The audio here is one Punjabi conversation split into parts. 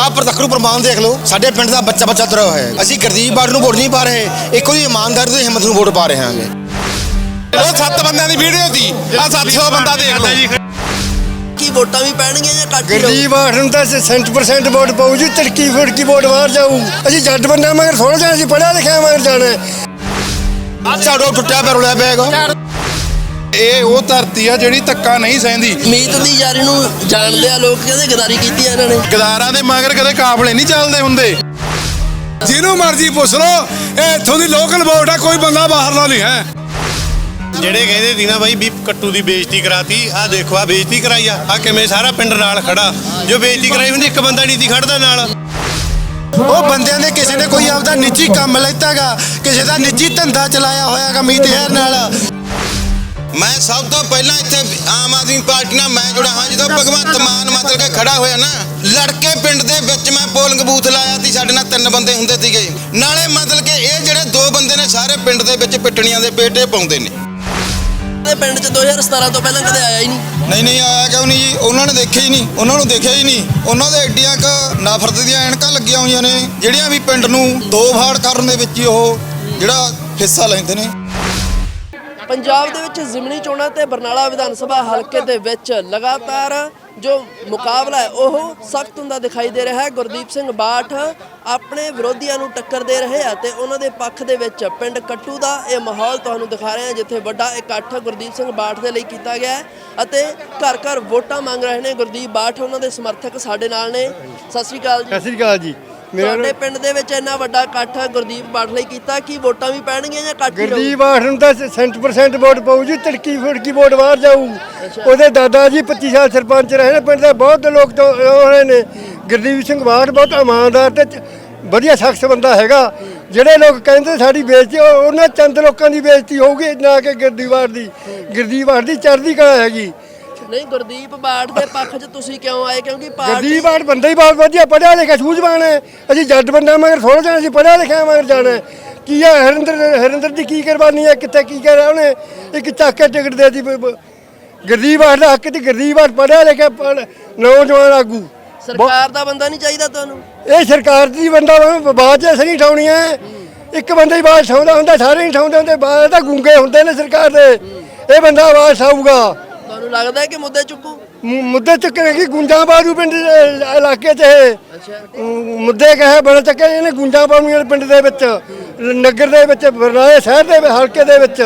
ਆਹ ਪ੍ਰਤੱਖਰੂ ਪ੍ਰਮਾਣ ਦੇਖ ਲਓ ਸਾਡੇ ਪਿੰਡ ਦਾ ਬੱਚਾ ਬੱਚਾ ਤੁਰਿਆ ਹੋਇਆ ਹੈ। ਅਸੀਂ ਗੁਰਦੀਪ ਬਾੜ ਨੂੰ ਵੋਟ ਨਹੀਂ ਪਾ ਰਹੇ ਇੱਕ ਉਹਦੀ ਇਮਾਨਦਾਰੀ ਤੇ ਹਿੰਮਤ ਨੂੰ ਵੋਟ ਪਾ ਰਹੇ ਹਾਂਗੇ। ਉਹ ਸੱਤ ਬੰਦਿਆਂ ਦੀ ਵੀਡੀਓ ਸੀ ਆ 700 ਬੰਦਾ ਦੇਖ ਲਓ। ਕੀ ਵੋਟਾਂ ਵੀ ਪੈਣਗੀਆਂ ਜਾਂ ਹੀ ਰਹੂ? ਗਰੀਬ ਆਠਨ ਦਾ 100% ਵੋਟ ਪਾਉ ਜੀ ਤੜਕੀ ਫੁੜਕੀ ਵੋਟ ਬਾਹਰ ਜਾਊ। ਅਸੀਂ ਜੱਟ ਬੰਦਾ ਮਗਰ ਥੋੜਾ ਜਾਣਾ ਅਸੀਂ ਪੜਿਆ ਲਿਖਿਆ ਮਗਰ ਜਾਣਾ ਹੈ। ਝਾੜੋ ਟੁੱਟਿਆ ਪਿਆ ਰੁਲਿਆ ਪਿਆ ਹੈਗਾ। ਇਹ ਉਹ ਧਰਤੀ ਆ ਜਿਹੜੀ ਧੱਕਾ ਨਹੀਂ ਸਹਿੰਦੀ। ਮੀਤ ਦੀ ਯਾਰੀ ਨੂੰ ਜਾਣਦੇ ਆ ਲੋਕ ਕਹਿੰਦੇ ਗਦਾਰੀ ਕੀਤੀ ਆ ਇਹਨਾਂ ਨੇ? ਗਦਾਰਾਂ ਦੇ ਮਗਰ ਕਦੇ ਕਾਫਲੇ ਨਹੀਂ ਚੱਲਦੇ ਹੁੰਦੇ। ਜਿਹਨੂੰ ਮਰਜ਼ੀ ਪੁੱਛ ਲਓ ਇਹ ਇੱਥੋਂ ਦੀ ਲੋਕਲ ਵੋਟ ਆ ਕੋਈ ਬੰਦਾ ਬਾਹਰਲਾ ਨਹੀਂ ਹੈ। ਜਿਹੜੇ ਕਹਿੰਦੇ ਸੀ ਨਾ ਬਾਈ ਵੀ ਕੱਟੂ ਦੀ ਬੇਇੱਜ਼ਤੀ ਕਰਾਤੀ ਆ ਦੇਖੋ ਆ ਬੇਇੱਜ਼ਤੀ ਕਰਾਈ ਆ। ਆ ਕਿਵੇਂ ਸਾਰਾ ਪਿੰਡ ਨਾਲ ਖੜਾ? ਜੋ ਬੇਇੱਜ਼ਤੀ ਕਰਾਈ ਹੁੰਦੀ ਇੱਕ ਬੰਦਾ ਨਹੀਂ ਸੀ ਖੜਦਾ ਨਾਲ। ਉਹ ਬੰਦਿਆਂ ਨੇ ਕਿਸੇ ਨੇ ਕੋਈ ਆਪਦਾ ਨਿੱਜੀ ਕੰਮ ਲੈਤਾਗਾ ਕਿਸੇ ਦਾ ਨਿੱਜੀ ਧੰਦਾ ਚਲਾਇਆ ਹੋਇਆਗਾ ਮੀਤ ਹੈਰ ਨਾਲ। ਮੈਂ ਸਭ ਤੋਂ ਪਹਿਲਾਂ ਇੱਥੇ ਆਮ ਆਦਮੀ ਪਾਰਟੀ ਨਾਲ ਮੈਂ ਜੁੜਾ ਹਾਂ ਜਦੋਂ ਭਗਵੰਤ ਮਾਨ ਮਤਲਬ ਕਿ ਖੜਾ ਹੋਇਆ ਨਾ ਲੜਕੇ ਪਿੰਡ ਦੇ ਵਿੱਚ ਮੈਂ ਪੋਲਿੰਗ ਬੂਥ ਲਾਇਆ ਸੀ ਸਾਡੇ ਨਾਲ ਤਿੰਨ ਬੰਦੇ ਹੁੰਦੇ ਸੀਗੇ। ਨਾਲੇ ਮਤਲਬ ਕਿ ਇਹ ਜਿਹੜੇ ਦੋ ਬੰਦੇ ਨੇ ਸਾਰੇ ਪਿੰਡ ਦੇ ਵਿੱਚ ਪਿੱਟਣੀਆਂ ਦੇ ਪੇਟੇ ਪਾਉਂਦੇ ਨੇ। ਇਹ ਪਿੰਡ 'ਚ 2017 ਤੋਂ ਪਹਿਲਾਂ ਕਦੇ ਆਇਆ ਹੀ ਨਹੀਂ। ਨਹੀਂ ਨਹੀਂ ਆਇਆ ਕਿਉਂ ਨਹੀਂ ਜੀ? ਉਹਨਾਂ ਨੇ ਦੇਖਿਆ ਹੀ ਨਹੀਂ ਉਹਨਾਂ ਨੂੰ ਦੇਖਿਆ ਹੀ ਨਹੀਂ। ਉਹਨਾਂ ਦੇ ਐਡੀਆਂ ਕ ਨਫ਼ਰਤ ਦੀਆਂ ਐਨਕਾਂ ਲੱਗੀਆਂ ਹੋਈਆਂ ਨੇ ਜਿਹੜੀਆਂ ਵੀ ਪਿੰਡ ਨੂੰ ਦੋ ਫਾੜ ਕਰਨ ਦੇ ਵਿੱਚ ਹੀ ਉਹ ਜਿਹੜਾ ਹਿੱਸਾ ਲੈਂਦੇ ਨੇ। ਪੰਜਾਬ ਦੇ ਵਿੱਚ ਜ਼ਿਮਨੀ ਚੋਣਾਂ ਤੇ ਬਰਨਾਲਾ ਵਿਧਾਨ ਸਭਾ ਹਲਕੇ ਦੇ ਵਿੱਚ ਲਗਾਤਾਰ ਜੋ ਮੁਕਾਬਲਾ ਹੈ, ਉਹ ਸਖਤ ਹੁੰਦਾ ਦਿਖਾਈ ਦੇ ਰਿਹਾ ਹੈ। ਗੁਰਦੀਪ ਸਿੰਘ ਬਾਠ ਆਪਣੇ ਵਿਰੋਧੀਆਂ ਨੂੰ ਟੱਕਰ ਦੇ ਰਹੇ ਆ ਤੇ ਉਹਨਾਂ ਦੇ ਪੱਖ ਦੇ ਵਿੱਚ ਪਿੰਡ ਕੱਟੂ ਦਾ ਇਹ ਮਾਹੌਲ ਤੁਹਾਨੂੰ ਦਿਖਾ ਰਹੇ ਹਾਂ ਜਿੱਥੇ ਵੱਡਾ ਇਕੱਠ ਗੁਰਦੀਪ ਸਿੰਘ ਬਾਠ ਦੇ ਲਈ ਕੀਤਾ ਗਿਆ ਹੈ ਅਤੇ ਘਰ ਘਰ ਵੋਟਾਂ ਮੰਗ ਰਹੇ ਨੇ। ਗੁਰਦੀਪ ਬਾਠ, ਉਹਨਾਂ ਦੇ ਸਮਰਥਕ ਸਾਡੇ ਨਾਲ ਨੇ। ਸਤਿ ਸ਼੍ਰੀ ਅਕਾਲ ਜੀ। ਸਤਿ ਸ੍ਰੀ ਅਕਾਲ ਜੀ। ਤੁਹਾਡੇ ਪਿੰਡ ਦੇ ਵਿੱਚ ਇੰਨਾ ਵੱਡਾ ਇਕੱਠ ਗੁਰਦੀਪ ਬਾਠ ਲਈ ਕੀਤਾ ਕੀ ਵੋਟਾਂ ਵੀ ਪੈਣਗੀਆਂ ਜਾਂ ਘੱਟ ਹੀ ਰਹੂ? ਗਰੀਬ ਆਠਨ ਦਾ 100% ਵੋਟ ਪਾਉ ਜੀ ਤੜਕੀ ਫੁੜਕੀ ਵੋਟ ਬਾਹਰ ਜਾਊ। ਉਹਦੇ ਦਾਦਾ ਜੀ 25 ਸਾਲ ਸਰਪੰਚ ਰਹੇ ਨੇ ਪਿੰਡ ਦੇ ਬਹੁਤ ਲੋਕ ਤੋਂ ਹੋਏ ਨੇ। ਗੁਰਦੀਪ ਸਿੰਘ ਬਾਠ ਬਹੁਤ ਇਮਾਨਦਾਰ ਤੇ ਚ- ਵਧੀਆ ਸ਼ਖਸ ਬੰਦਾ ਹੈਗਾ। ਜਿਹੜੇ ਲੋਕ ਕਹਿੰਦੇ ਸਾਡੀ ਬੇਇੱਜ਼ਤੀ ਉਹ- ਉਹਨਾਂ ਚੰਦ ਲੋਕਾਂ ਦੀ ਬੇਇੱਜ਼ਤੀ ਹੋਊਗੀ ਨਾ ਕਿ ਗੁਰਦੀਪ ਬਾਠ ਦੀ। ਗੁਰਦੀਪ ਬਾਠ ਦੀ ਚੜ੍ਹਦੀ ਕਲਾ ਹੈਗੀ। ਨਹੀਂ ਗੁਰਦੀਪ ਬਾਠ ਦੇ ਪੱਖ 'ਚ ਤੁਸੀਂ ਕਿਉਂ ਆਏ? ਕਿਉਂਕਿ ਪਾਰਟੀ ਗੁਰਦੀਪ ਬਾਠ ਬੰਦਾ ਹੀ ਬਹੁਤ ਵਧੀਆ ਪੜਿਆ ਲਿਖਿਆ ਸੂਝਵਾਨ ਹੈ। ਅਸੀਂ ਜੱਟ ਬੰਦਾ ਮਗਰ ਥੋੜਾ ਜਾਣਾ ਅਸੀਂ ਪੜਿਆ ਲਿਖਿਆ ਮਗਰ ਜਾਣਾ ਹੈ। ਕੀ ਹੈ ਹਰਿੰਦਰ ਹਰਿੰਦਰ ਦੀ ਕੀ ਕੁਰਬਾਨੀ ਹੈ? ਕਿੱਥੇ ਕੀ ਕਰਿਆ ਉਹਨੇ? ਇੱਕ ਚੱਕ ਕੇ ਟਿਕਟ ਦੇ ਦਿੱਤੀ। ਬ- ਬ- ਗੁਰਦੀਪ ਬਾਠ ਦਾ ਹੱਕ ਤੇ ਗੁਰਦੀਪ ਬਾਠ ਪੜਿਆ ਲਿਖਿਆ ਪੜ੍ਹ- ਨੌਜਵਾਨ ਆਗੂ। ਸਰਕਾਰ ਦਾ ਬੰਦਾ ਨਹੀਂ ਚਾਹੀਦਾ ਤੁਹਾਨੂੰ? ਇਹ ਸਰਕਾਰ ਦੀ ਬੰਦਾ ਵਾ, ਬਾਅਦ ਚ ਅਸੀਂ ਠਾਉਣੀ ਹੈ ਇੱਕ ਬੰਦਾ ਹੀ ਬਾਤ ਠਾਉਂਦਾ ਹੁੰਦਾ ਸਾਰੇ ਨਹੀਂ ਠਾਉਂਦੇ ਹੁੰਦੇ ਬਾਅਦ ਤਾਂ ਗੁੰਗੇ ਹੁੰਦੇ ਨੇ ਸਰਕਾਰ ਦੇ। ਇਹ ਬੰਦਾ ਆਵਾਜ਼ ਠਾਊਗਾ ਤੁਹਾਨੂੰ ਲੱਗਦਾ ਹੈ ਕਿ ਮੁੱਦੇ ਚੁੱਕੂ ਮੁ- ਮੁੱਦੇ ਚੱਕਣਗੇ ਗੁੰਜਾਂ ਬਾਜੂ ਪਿੰਡ ਦੇ ਇਲਾਕੇ 'ਚ ਇਹ। ਅਮ, ਮੁੱਦੇ ਕਹੇ ਬੜੇ ਚੱਕੇ ਇਹਨੇ ਗੁੰਜਾਂ ਪਾਉਣੀਆਂ ਪਿੰਡ ਦੇ ਵਿੱਚ ਨਗਰ ਦੇ ਵਿੱਚ ਬਰਨਾਲੇ ਸ਼ਹਿਰ ਦੇ ਵਿੱਚ, ਹਲਕੇ ਦੇ ਵਿੱਚ।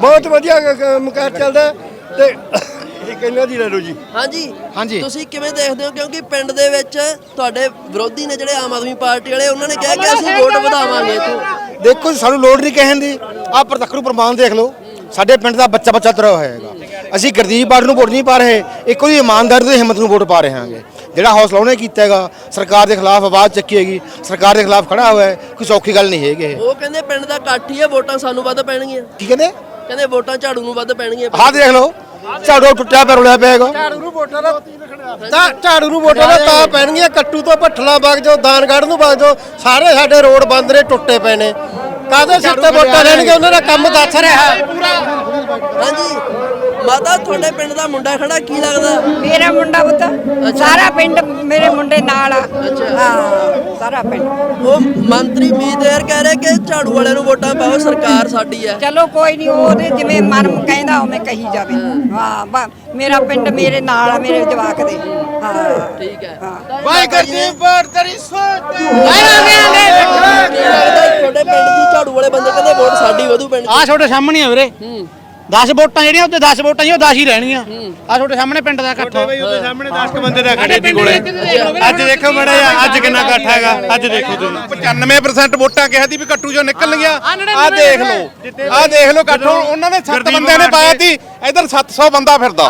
ਬਹੁਤ ਵਧੀਆ ਕ- ਕੰਮ ਕਾਰ ਚੱਲਦਾ ਤੇ ਇੱਕ ਇਹਨਾਂ ਦੀ ਲੈ ਲਓ ਜੀ? ਹਾਂਜੀ। ਹਾਂਜੀ। ਤੁਸੀਂ ਕਿਵੇਂ ਦੇਖਦੇ ਹੋ? ਕਿਉਂਕਿ ਪਿੰਡ ਦੇ ਵਿੱਚ ਤੁਹਾਡੇ ਵਿਰੋਧੀ ਨੇ ਜਿਹੜੇ ਆਮ ਆਦਮੀ ਪਾਰਟੀ ਵਾਲੇ ਉਹਨਾਂ ਨੇ ਕਿਹਾ ਕਿ ਅਸੀਂ ਵੋਟ ਵਧਾਵਾਂਗੇ ਇੱਥੋਂ। ਦੇਖੋ ਜੀ, ਸਾਨੂੰ ਲੋੜ ਨਹੀਂ ਕਹਿਣ ਦੀ। ਆਹ ਪ੍ਰਤੱਖਰੂ ਪ੍ਰਮਾਣ ਦੇਖ ਲਓ। ਸਾਡੇ ਪਿੰਡ ਦਾ ਬੱਚਾ ਬੱਚਾ ਤੁਰਿਆ ਹੋਇਆ ਹੈਗਾ। ਅਸੀਂ ਗੁਰਦੀਪ ਬਾੜ ਨੂੰ ਵੋਟ ਨਹੀਂ ਪਾ ਰਹੇ ਇੱਕ ਉਹਦੀ ਇਮਾਨਦਾਰੀ ਤੇ ਹਿੰਮਤ ਨੂੰ ਵੋਟ ਪਾ ਰਹੇ ਹਾਂਗੇ। ਜਿਹੜਾ ਹੌਸਲਾ ਉਹਨੇ ਕੀਤਾ ਹੈਗਾ ਸਰਕਾਰ ਦੇ ਖਿਲਾਫ ਆਵਾਜ਼ ਚੱਕੀ ਹੈਗੀ ਸਰਕਾਰ ਦੇ ਖਿਲਾਫ ਖੜਾ ਹੋਇਆ ਹੈ ਕੋਈ ਸੌਖੀ ਗੱਲ ਨਹੀਂ ਹੈਗੀ ਇਹ। ਉਹ ਕਹਿੰਦੇ ਪਿੰਡ ਦਾ ਇਕੱਠ ਹੀ ਹੈ ਵੋਟਾਂ ਸਾਨੂੰ ਵੱਧ ਪੈਣਗੀਆਂ। ਕੀ ਕਹਿੰਦੇ? ਕਹਿੰਦੇ ਵੋਟਾਂ ਝਾੜੂ ਨੂੰ ਵੱਧ ਪੈਣਗੀਆਂ। ਆਹ ਦੇਖ ਲਓ ਝਾੜੋ ਟੁੱਟਿਆ ਪਿਆ ਰੁਲਿਆ ਪਿਆ ਹੈਗਾ। ਤਾਂ ਝਾੜੂ ਨੂੰ ਵੋਟਾਂ ਦਾ ਤਾਂ ਪੈਣਗੀਆਂ ਕੱਟੂ ਤੋਂ ਭੱਠਲਾ ਬਾਗ ਜੋ ਦਾਨਗੜ੍ਹ ਨੂੰ ਬਾਗ ਜੋ ਸਾਰੇ ਸਾਡੇ ਰੋਡ ਬੰਦ ਨੇ ਟੁੱਟੇ ਪਏ ਨੇ। ਕਾਹਦੇ ਸਿਰ ਤੇ ਵੋਟਾਂ ਲੈਣਗੇ? ਉਹਨਾਂ ਦਾ ਕੰਮ ਦੱਸ ਰਿਹਾ। ਹਾਂਜੀ। ਮਾਤਾ ਤੁਹਾਡੇ ਪਿੰਡ ਦਾ ਮੁੰਡਾ ਖੜਾ ਕੀ ਲੱਗਦਾ? ਮੇਰਾ ਮੁੰਡਾ ਪੁੱਤ ਸਾਰਾ ਪਿੰਡ ਮੇਰੇ ਮੁੰਡੇ ਨਾਲ ਆ। ਹਾਂ ਸਾਰਾ ਪਿੰਡ। ਉਹ ਮੰਤਰੀ ਮੀਤੇਰ ਕਹਿ ਰਹੇ ਕਿ ਝਾੜੂ ਵਾਲਿਆਂ ਨੂੰ ਵੋਟਾਂ ਪਾਓ ਸਰਕਾਰ ਸਾਡੀ ਹੈ। ਚਲੋ ਕੋਈ ਨਹੀਂ ਉਹਦੇ ਜਿਵੇਂ ਮਨ ਕਹਿੰਦਾ ਉਵੇਂ ਕਹੀ ਜਾਵੇ। ਹਾਂ। ਬ- ਮੇਰਾ ਪਿੰਡ ਮੇਰੇ ਨਾਲ ਆ ਮੇਰੇ ਜਵਾਕ ਦੇ। ਹਾਂ। ਠੀਕ ਹੈ। ਵਾਈ ਗੁਰਦੀਪ ਬਾਠ ਤੇਰੀ ਸੋਚ ਕੀ ਲੱਗਦਾ ਤੁਹਾਡੇ ਪਿੰਡ ਦੀ ਝਾੜੂ ਵਾਲੇ ਬੰਦੇ ਕਹਿੰਦੇ ਵੋਟ ਸਾਡੀ ਵਧੂ ਪਿੰਡ 'ਚ ਆ ਤੁਹਾਡੇ ਸਾਹਮਣੇ ਆ ਵੀਰੇ। 10 ਵੋਟਾਂ ਜਿਹੜੀਆਂ ਉੱਤੇ 10 ਵੋਟਾਂ ਜੀ ਉਹ 10 ਹੀ ਰਹਿਣਗੀਆਂ ਆ ਤੁਹਾਡੇ ਸਾਹਮਣੇ ਪਿੰਡ ਦਾ ਇਕੱਠ ਬਈ ਉਹਦੇ ਸਾਹਮਣੇ 10 ਕ ਬੰਦੇ ਦਾ ਖੜੇ ਸੀ ਕੋਲੇ। ਅੱਜ ਦੇਖੋ ਮੜਾ ਅੱਜ ਕਿੰਨਾ ਇਕੱਠ ਹੈਗਾ। ਅੱਜ ਦੇਖੋ ਤੁਸੀਂ। 95% ਵੋਟਾਂ ਕਿਹਾ ਸੀ ਵੀ ਕੱਟੂ ਜੋ ਨਿਕਲ ਗਿਆ ਆ ਦੇਖ ਲਓ। ਆ ਦੇਖ ਲਓ ਕੱਟੂ ਉਹਨਾਂ ਨੇ 7 ਬੰਦਿਆਂ ਨੇ ਪਾਇਆ ਸੀ ਇਧਰ 700 ਬੰਦਾ ਫਿਰਦਾ।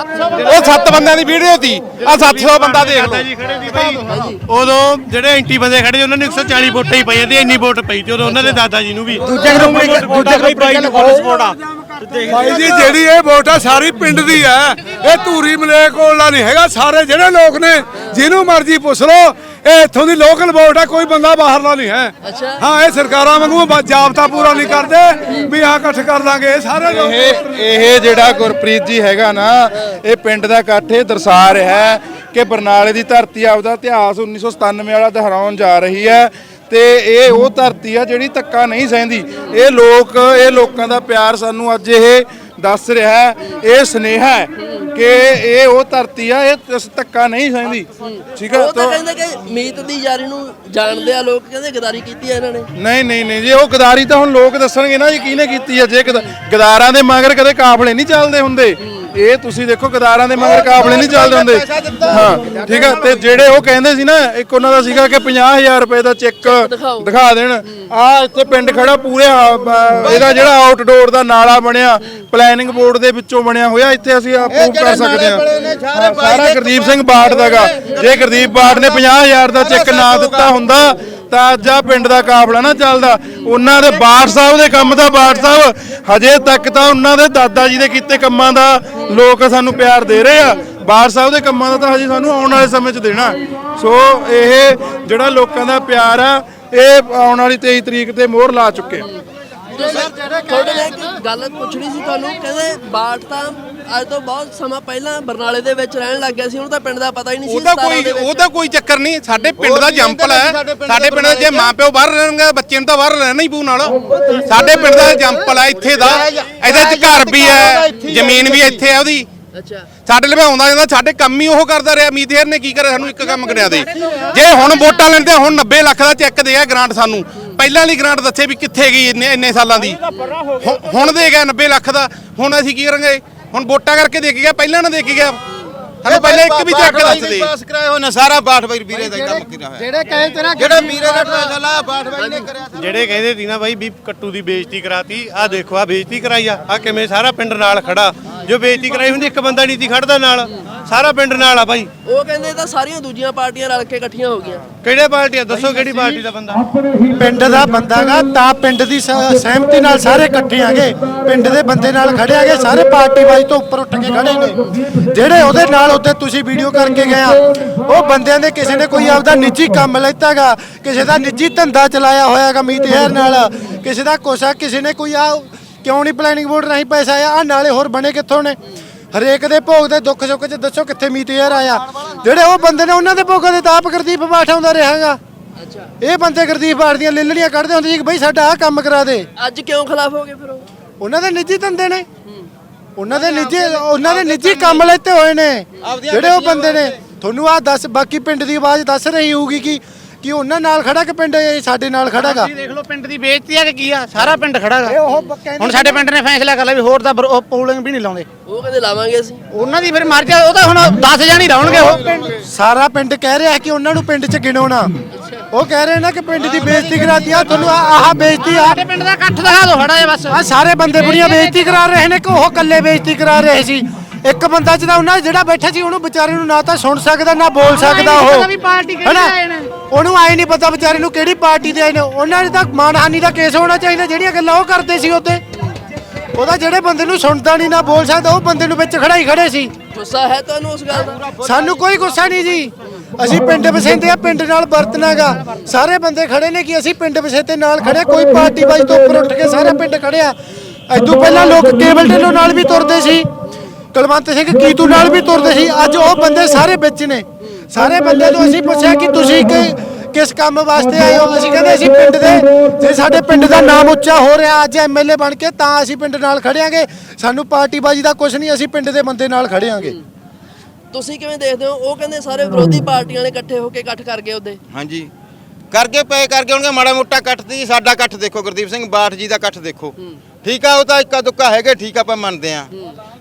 ਉਹ 7 ਬੰਦਿਆਂ ਦੀ ਵੀਡੀਓ ਸੀ। ਆ 700 ਬੰਦਾ ਦੇਖ ਲਓ। ਜੀ ਉਦੋਂ ਜਿਹੜੇ ਐਂਟੀ ਬੰਦੇ ਖੜੇ ਸੀ, ਉਹਨਾਂ ਨੇ 140 ਵੋਟਾਂ ਹੀ ਪਈਆਂ ਤੇ ਇੰਨੀ ਵੋਟ ਪਈ ਤੇ ਉਦੋਂ ਉਹਨਾਂ ਦੇ ਦਾਦਾ ਜੀ ਨੂੰ ਵੀ। ਦੂਜੇ ਗਰੁੱਪ ਦੂਜੇ ਗਰੁੱਪ ਨੂੰ ਫੁੱਲ ਸਪੋਰਟ ਆ ਭਾਈ ਜੀ ਜਿਹੜੀ ਇਹ ਵੋਟ ਆ ਸਾਰੀ ਪਿੰਡ ਦੀ ਹੈ ਇਹ ਧੂਰੀ ਮਲੇਕੋਲਾ ਨਹੀਂ ਹੈਗਾ। ਸਾਰੇ ਜਿਹੜੇ ਲੋਕ ਨੇ ਜਿਹਨੂੰ ਮਰਜ਼ੀ ਪੁੱਛ ਲਓ ਇਹ ਇੱਥੋਂ ਦੀ ਲੋਕਲ ਵੋਟ ਆ ਕੋਈ ਬੰਦਾ ਬਾਹਰਲਾ ਨਹੀਂ ਹੈ। ਹਾਂ ਇਹ ਸਰਕਾਰਾਂ ਵਾਂਗੂ ਜਾਬਤਾ ਪੂਰਾ ਨਹੀਂ ਕਰਦੇ। ਵੀ ਹਾਂ ਇਕੱਠ ਕਰ ਲਾਂਗੇ। ਇਹ ਸਾਰੇ ਲੋਕ ਇਹ ਇਹ ਜਿਹੜਾ ਗੁਰਪ੍ਰੀਤ ਜੀ ਹੈਗਾ ਨਾ ਇਹ ਪਿੰਡ ਦਾ ਇਕੱਠ ਇਹ ਦਰਸਾ ਰਿਹਾ ਹੈ ਕਿ ਬਰਨਾਲੇ ਦੀ ਧਰਤੀ ਆਪਦਾ ਇਤਿਹਾਸ 1997 ਵਾਲਾ ਦੁਹਰਾਉਣ ਜਾ ਰਹੀ ਹੈ। ਤੇ ਇਹ ਉਹ ਧਰਤੀ ਆ ਜਿਹੜੀ ਧੱਕਾ ਨਹੀਂ ਸਹਿੰਦੀ। ਇਹ ਲੋਕ ਇਹ ਲੋਕਾਂ ਦਾ ਪਿਆਰ ਸਾਨੂੰ ਅੱਜ ਇਹ ਦੱਸ ਰਿਹਾ ਹੈ ਇਹ ਸੁਨੇਹਾ ਹੈ ਕਿ ਇਹ ਉਹ ਧਰਤੀ ਆ ਇਹ ਇਸ ਧੱਕਾ ਨਹੀਂ ਸਹਿੰਦੀ। ਠੀਕ ਹੈ ਉਹ ਤਾਂ ਕਹਿੰਦੇ ਕਿ ਮੀਤ ਦੀ ਯਾਰੀ ਨੂੰ ਜਾਣਦੇ ਆ ਲੋਕ ਕਹਿੰਦੇ ਗਦਾਰੀ ਕੀਤੀ ਆ ਇਹਨਾਂ ਨੇ। ਨਹੀਂ ਨਹੀਂ ਨਹੀਂ ਜੀ ਉਹ ਗਦਾਰੀ ਤਾਂ ਹੁਣ ਲੋਕ ਦੱਸਣਗੇ ਨਾ ਜੀ ਕਿਹਨੇ ਕੀਤੀ ਹੈ ਜੇ ਗਦ- ਗਦਾਰਾਂ ਦੇ ਮਗਰ ਕਦੇ ਕਾਫਲੇ ਨਹੀਂ ਚੱਲਦੇ ਹੁੰਦੇ। ਇਹ ਤੁਸੀਂ ਦੇਖੋ ਗਦਾਰਾਂ ਦੇ ਮਗਰ ਕਾਫਲੇ ਨਹੀਂ ਚੱਲਦੇ ਹੁੰਦੇ ਹਾਂ ਠੀਕ ਹੈ ਤੇ ਜਿਹੜੇ ਉਹ ਕਹਿੰਦੇ ਸੀ ਨਾ ਇੱਕ ਉਹਨਾਂ ਦਾ ਸੀਗਾ ਕਿ 50000 ਰੁਪਏ ਦਾ ਚੈੱਕ। ਦਿਖਾ ਦੇਣ। ਆ ਇੱਥੇ ਪਿੰਡ ਖੜਾ ਪੂਰੇ ਆ, ਇਹਦਾ ਜਿਹੜਾ ਆਊਟਡੋਰ ਦਾ ਨਾਲਾ ਬਣਿਆ ਪਲੈਨਿੰਗ ਬੋਰਡ ਦੇ ਵਿੱਚੋਂ ਬਣਿਆ ਹੋਇਆ ਇੱਥੇ ਅਸੀਂ ਅਪਰੂਵ ਕਰ ਸਕਦੇ ਹਾਂ। ਸਾਰਾ ਗੁਰਦੀਪ ਸਿੰਘ ਬਾਠ ਦਾਗਾ ਜੇ ਗੁਰਦੀਪ ਬਾਠ ਨੇ 50000 ਦਾ ਚੈੱਕ ਨਾ ਦਿੱਤਾ ਹੁੰਦਾ ਤਾਂ ਪਿੰਡ ਦਾ ਕਾਫਲਾ ਨਾ ਚੱਲਦਾ। ਉਹਨਾਂ ਦੇ ਬਾਠ ਸਾਹਿਬ ਦੇ ਕੰਮ ਦਾ ਬਾਠ ਸਾਹਿਬ। ਹਜੇ ਤੱਕ ਤਾਂ ਉਹਨਾਂ ਦੇ ਦਾਦਾ ਜੀ ਦੇ ਕੀਤੇ ਕੰਮਾਂ ਦਾ ਲੋਕ ਸਾਨੂੰ ਪਿਆਰ ਦੇ ਰਹੇ ਆ। ਬਾਠ ਸਾਹਿਬ ਦੇ ਕੰਮਾਂ ਦਾ ਤਾਂ ਹਜੇ ਸਾਨੂੰ ਆਉਣ ਵਾਲੇ ਸਮੇਂ 'ਚ ਦੇਣਾ। ਸੋ ਇਹ ਜਿਹੜਾ ਲੋਕਾਂ ਦਾ ਪਿਆਰ ਆ, ਇਹ ਆਉਣ ਵਾਲੀ 23 ਤਰੀਕ ਤੇ ਮੋਹਰ ਲਾ ਚੁੱਕੇ ਆ। ਤੁਹਾਡੇ ਨਾਲ ਗੱਲ ਪੁੱਛਣੀ ਸੀ ਤੁਹਾਨੂੰ। ਕਹਿੰਦੇ ਬਾਟ ਤਾਂ ਅੱਜ ਤੋਂ ਬਹੁਤ ਸਮਾਂ ਪਹਿਲਾਂ ਬਰਨਾਲੇ ਦੇ ਵਿੱਚ ਰਹਿਣ ਲੱਗ ਗਿਆ ਸੀ ਉਹਨੂੰ ਤਾਂ ਪਿੰਡ ਦਾ ਪਤਾ ਹੀ ਨਹੀਂ ਸੀ ਉਹਦਾ 17 ਕੋਈ। ਉਹਦਾ ਕੋਈ ਚੱਕਰ ਨਹੀਂ ਸਾਡੇ ਪਿੰਡ ਦਾ ਜੰਪਲ ਹੈ। ਸਾਡੇ ਪਿੰਡ ਦੇ ਜੇ ਮਾਂ ਪਿਓ ਬਾਹਰ ਰਹਿਣਗੇ ਬੱਚੇ ਨੂੰ ਤਾਂ ਬਾਹਰ ਰਹਿਣਾ ਹੀ ਪਊ ਨਾਲ। ਸਾਡੇ ਪਿੰਡ ਦਾ ਜੰਪਲ ਹੈ ਇੱਥੇ ਦਾ। ਇਹਦੇ ਚ ਘਰ ਵੀ ਹੈ ਜ਼ਮੀਨ ਵੀ ਇੱਥੇ ਹੈ ਉਹਦੀ। ਅੱਛਾ। ਸਾਡੇ ਲਈ ਆਉਂਦਾ ਜਾਂਦਾ ਸਾਡੇ ਕੰਮ ਹੀ ਉਹ ਕਰਦਾ ਰਿਹਾ ਮੀਤੇਰ ਨੇ ਕੀ ਕਰਿਆ ਸਾਨੂੰ ਇੱਕ ਕੰਮ ਕਰਿਆ ਦੇ। ਜੇ ਹੁਣ ਵੋਟਾਂ ਲੈਂਦੇ ਹੁਣ 90 ਲੱਖ ਦਾ ਚੈੱਕ ਦੇ ਗਿਆ ਗ੍ਰਾਂਟ ਸਾਨੂੰ। ਪਹਿਲਾਂ ਵਾਲੀ ਗ੍ਰਾਂਟ ਦੱਸੇ ਵੀ ਕਿੱਥੇ ਗਈ ਇੰਨੇ ਇੰਨੇ ਸਾਲਾਂ ਦੀ। ਹੁਣ ਦੇ ਗਿਆ 90 ਲੱਖ ਦਾ। ਹੁਣ ਅਸੀਂ ਕੀ ਕਰਾਂਗੇ? ਹੁਣ ਵੋਟਾਂ ਕਰਕੇ ਦੇ ਕੇ ਗਿਆ ਪਹਿਲਾਂ ਨਾ ਦੇ ਕੇ ਗਿਆ। ਸਾਨੂੰ ਪਹਿਲਾਂ ਇੱਕ ਵੀ ਚੈੱਕ ਦੱਸ ਦੇ ਪਾਸ ਸਾਰਾ ਬਾਠ ਬਾਈ ਵੀਰੇ ਦਾ ਹੀ ਕੰਮ ਕੀਤਾ ਹੋਇਆ। ਜਿਹੜੇ ਕਹੇ ਤੇਰਾ ਜਿਹੜਾ ਵੀਰੇ ਦਾ ਪੈਸਾ ਲਾਇਆ ਬਾਠ ਬਾਈ ਨੇ ਕਰਿਆ ਜਿਹੜੇ ਕਹਿੰਦੇ ਸੀ ਨਾ ਬਾਈ ਵੀ ਕੱਟੂ ਦੀ ਬੇਇੱਜ਼ਤੀ ਕਰਾਤੀ ਆ ਦੇਖੋ ਆ ਬੇਇੱਜ਼ਤੀ ਕਰਾਈ ਆ। ਆ ਕਿਵੇਂ ਸਾਰਾ ਪਿੰਡ ਨਾਲ ਖੜਾ। ਜੋ ਬੇਇੱਜ਼ਤੀ ਕਰਾਈ ਹੁੰਦੀ ਇੱਕ ਬੰਦਾ ਨਹੀਂ ਸੀ ਖੜਦਾ ਨਾਲ। ਸਾਰਾ ਪਿੰਡ ਨਾਲ ਆ ਬਾਈ। ਉਹ ਕਹਿੰਦੇ ਤਾਂ ਸਾਰੀਆਂ ਦੂਜੀਆਂ ਪਾਰਟੀਆਂ ਰਲ ਕੇ ਇਕੱਠੀਆਂ ਹੋ ਗਈਆਂ। ਕਿਹੜੇ ਪਾਰਟੀ ਆ ਦੱਸੋ ਕਿਹੜੀ ਪਾਰਟੀ ਦਾ ਬੰਦਾ? ਪਿੰਡ ਦਾ ਬੰਦਾਗਾ ਤਾਂ ਪਿੰਡ ਦੀ ਸ- ਸਹਿਮਤੀ ਨਾਲ ਸਾਰੇ ਇਕੱਠੇ ਆਗੇ ਪਿੰਡ ਦੇ ਬੰਦੇ ਨਾਲ ਖੜੇ ਆਗੇ ਸਾਰੇ ਪਾਰਟੀ ਵਾਈ ਤੋਂ ਉੱਪਰ ਉੱਠ ਕੇ ਖੜੇ ਨੇ। ਜਿਹੜੇ ਉਹਦੇ ਨਾਲ ਉੱਤੇ ਤੁਸੀਂ ਵੀਡੀਓ ਕਰਕੇ ਗਏ ਆ ਉਹ ਬੰਦਿਆਂ ਦੇ ਕਿਸੇ ਨੇ ਕੋਈ ਆਪਦਾ ਨਿੱਜੀ ਕੰਮ ਲੈਤਾਗਾ ਕਿਸੇ ਦਾ ਨਿੱਜੀ ਧੰਦਾ ਚਲਾਇਆ ਹੋਇਆਗਾ ਮੀਤ ਹੈਰ ਨਾਲ ਕਿਸੇ ਦਾ ਕੋਸਾ ਕਿਸੇ ਨੇ ਕੋਈ ਆ ਕਿਉਂ ਨਹੀਂ ਪਲੈਨਿੰਗ ਬੋਰਡ ਰਾਹੀਂ ਪੈਸਾ ਆਇਆ ਆ ਨਾਲੇ ਹੋਰ ਬਣੇ ਕਿੱਥੋਂ ਨੇ? ਹਰੇਕ ਦੇ ਭੋਗ ਦੇ ਦੁੱਖ ਸੁੱਖ 'ਚ ਦੱਸੋ ਕਿੱਥੇ ਮੀਤ ਹੈਰ ਆਇਆ। ਜਿਹੜੇ ਉਹ ਬੰਦੇ ਨੇ ਉਹਨਾਂ ਦੇ ਭੋਗਾਂ ਦੇ ਤਾਪ ਗੁਰਦੀਪ ਬਾਠ ਆਉਂਦਾ ਰਿਹਾਗਾ ਇਹ ਬੰਦੇ ਗੁਰਦੀਪ ਬਾਠ ਦੀਆਂ ਲਿੱਲੜੀਆਂ ਕੱਢਦੇ ਹੁੰਦੇ ਸੀ ਕਿ ਬਈ ਸਾਡਾ ਆਹ ਕੰਮ ਕਰਾ ਦੇ। ਅੱਜ ਕਿਉਂ ਖਿਲਾਫ ਹੋ ਗਏ ਫਿਰ ਉਹ? ਉਹਨਾਂ ਦੇ ਨਿੱਜੀ ਧੰਦੇ ਨੇ। ਉਹਨਾਂ ਦੇ ਨਿੱਜੀ ਉਹਨਾਂ ਦੇ ਨਿੱਜੀ ਕੰਮ ਲੈਤੇ ਹੋਏ ਨੇ। ਜਿਹੜੇ ਉਹ ਬੰਦੇ ਨੇ। ਤੁਹਾਨੂੰ ਆ ਦੱਸ ਬਾਕੀ ਪਿੰਡ ਦੀ ਆਵਾਜ਼ ਦੱਸ ਰਹੀ ਹੋਊਗੀ ਕਿ ਕਿ ਉਹਨਾਂ ਨਾਲ ਖੜਾ ਕਿ ਪਿੰਡ ਇਹ ਸਾਡੇ ਨਾਲ ਖੜਾਗਾ? ਤੁਸੀਂ ਦੇਖ ਲਓ ਪਿੰਡ ਦੀ ਬੇਇੱਜ਼ਤੀ ਆ ਕਿ ਕੀ ਆ? ਸਾਰਾ ਪਿੰਡ ਖੜਾਗਾ। ਹੁਣ ਸਾਡੇ ਪਿੰਡ ਨੇ ਫੈਸਲਾ ਕਰ ਲਿਆ ਵੀ ਹੋਰ ਤਾਂ ਉਹ ਪੋਲਿੰਗ ਵੀ ਨਹੀਂ ਲਾਉਂਦੇ। ਉਹ ਕਹਿੰਦੇ ਲਾਵਾਂਗੇ ਅਸੀਂ। ਉਹਨਾਂ ਦੀ ਫਿਰ ਮਰਜ਼ੀ ਆ, ਉਹ ਤਾਂ ਹੁਣ 10 ਜਾਣੀ ਲਾਉਣਗੇ ਉਹ। ਸਾਰਾ ਪਿੰਡ ਕਹਿ ਰਿਹਾ ਕਿ ਉਹਨਾਂ ਨੂੰ ਪਿੰਡ 'ਚ ਗਿਣੋ ਨਾ ਉਹ ਕਹਿ ਰਹੇ ਨੇ ਕਿ ਪਿੰਡ ਦੀ ਬੇਇੱਜ਼ਤੀ ਕਰਾਤੀ ਆ ਤੁਹਾਨੂੰ ਆਹ ਬੇਇੱਜ਼ਤੀ ਆ। ਸਾਡੇ ਪਿੰਡ ਦਾ ਇਕੱਠ ਦਿਖਾ ਦਿਓ ਖੜਾ ਜਿਹਾ ਬਸ। ਆ ਸਾਰੇ ਬੰਦੇ ਬੁੜੀਆਂ ਬੇਇੱਜ਼ਤੀ ਕਰਾ ਰਹੇ ਨੇ ਕਿ ਉਹ ਇਕੱਲੇ ਬੇਇੱਜ਼ਤੀ ਕਰਾ ਰਹੇ ਸੀ? ਇੱਕ ਬੰਦਾ ਜਿਹਦਾ ਉਹਨਾਂ ਜਿਹੜਾ ਬੈਠਾ ਸੀ ਉਹਨੂੰ ਵਿਚਾਰੇ ਨੂੰ ਨਾ ਤਾਂ ਸੁਣ ਸਕਦਾ ਨਾ ਬੋਲ ਸਕਦਾ ਉਹ। ਪਤਾ ਉਹਨੂੰ ਆਏ ਨਹੀਂ ਪਤਾ ਵਿਚਾਰੇ ਨੂੰ ਕਿਹੜੀ ਪਾਰਟੀ ਦੇ ਆਏ ਨੇ। ਉਹਨਾਂ ਨੇ ਤਾਂ ਮਾਨਹਾਨੀ ਦਾ ਕੇਸ ਹੋਣਾ ਚਾਹੀਦਾ ਜਿਹੜੀਆਂ ਗੱਲਾਂ ਉਹ ਕਰਦੇ ਸੀ ਉੱਤੇ ਉਹਦਾ ਜਿਹੜੇ ਬੰਦੇ ਨੂੰ ਸੁਣਦਾ ਨਹੀਂ ਨਾ ਬੋਲ ਸਕਦਾ ਉਹ ਬੰਦੇ ਨੂੰ ਵਿੱਚ ਖੜਾਈ ਖੜੇ ਸੀ। ਗੁੱਸਾ ਹੈ ਤੁਹਾਨੂੰ ਉਸ ਗੱਲ ਦਾ? ਸਾਨੂੰ ਕੋਈ ਗੁੱਸਾ ਨਹੀਂ ਜੀ। ਅਸੀਂ ਪਿੰਡ ਵਸਿੰਦੇ ਆ ਪਿੰਡ ਨਾਲ ਵਰਤਨਾਗਾ ਸਾਰੇ ਬੰਦੇ ਖੜੇ ਨੇ ਕਿ ਅਸੀਂ ਪਿੰਡ ਵਸੇਤੇ ਨਾਲ ਖੜੇ। ਕੋਈ ਪਾਰਟੀ ਬਾਈ ਤੋਂ ਉੱਪਰ ਉੱਠ ਕੇ ਸਾਰਾ ਪਿੰਡ ਖੜਿਆ। ਐਦੋਂ ਪਹਿਲਾਂ ਲੋਕ ਕੇਬਲ ਢਿੱਲੋਂ ਨਾਲ ਵੀ ਤੁਰਦੇ ਸੀ। ਕੁਲਵੰਤ ਸਿੰਘ ਕੀਤੂ ਨਾਲ ਵੀ ਤੁਰਦੇ ਸੀ। ਅੱਜ ਉਹ ਬੰਦੇ ਸਾਰੇ ਵਿੱਚ ਨੇ। ਸਾਰੇ ਬੰਦੇ ਤੋਂ ਅਸੀਂ ਪੁੱਛਿਆ ਕਿ ਤੁਸੀਂ ਕਿ ਕਿਸ ਕੰਮ ਵਾਸਤੇ ਆਏ ਹੋ? ਅਸੀਂ ਕਹਿੰਦੇ ਅਸੀਂ ਪਿੰਡ ਦੇ ਜੇ ਸਾਡੇ ਪਿੰਡ ਦਾ ਨਾਮ ਉੱਚਾ ਹੋ ਰਿਹਾ ਅੱਜ ਐਮਐਲਏ ਬਣ ਕੇ ਤਾਂ ਅਸੀਂ ਪਿੰਡ ਨਾਲ ਖੜਿਆਂਗੇ। ਸਾਨੂੰ ਪਾਰਟੀ ਬਾਜੀ ਦਾ ਕੁਝ ਨਹੀਂ ਅਸੀਂ ਪਿੰਡ ਦੇ ਬੰਦੇ ਨਾਲ ਖੜਿਆਂਗੇ। ਤੁਸੀਂ ਕਿਵੇਂ ਦੇਖਦੇ ਹੋ? ਉਹ ਕਹਿੰਦੇ ਸਾਰੇ ਵਿਰੋਧੀ ਪਾਰਟੀਆਂ ਨੇ ਇਕੱਠੇ ਹੋ ਕੇ ਇਕੱਠ ਕਰ ਗਏ ਉਹਦੇ। ਹਾਂਜੀ। ਕਰਕੇ ਪਏ ਕਰਕੇ ਉਹਨੇ ਮਾੜਾ ਮੋਟਾ ਇਕੱਠ ਦੀ ਸਾਡਾ ਇਕੱਠ ਦੇਖੋ ਗੁਰਦੀਪ ਸਿੰਘ ਬਾਠ ਜੀ ਦਾ ਇਕੱਠ ਦੇਖੋ। ਠੀਕ ਆ ਉਹ ਤਾਂ ਇੱਕਾ ਦੁੱਕਾ ਹੈਗੇ ਠੀਕ ਆ ਆਪਾਂ ਮੰਨਦੇ ਆ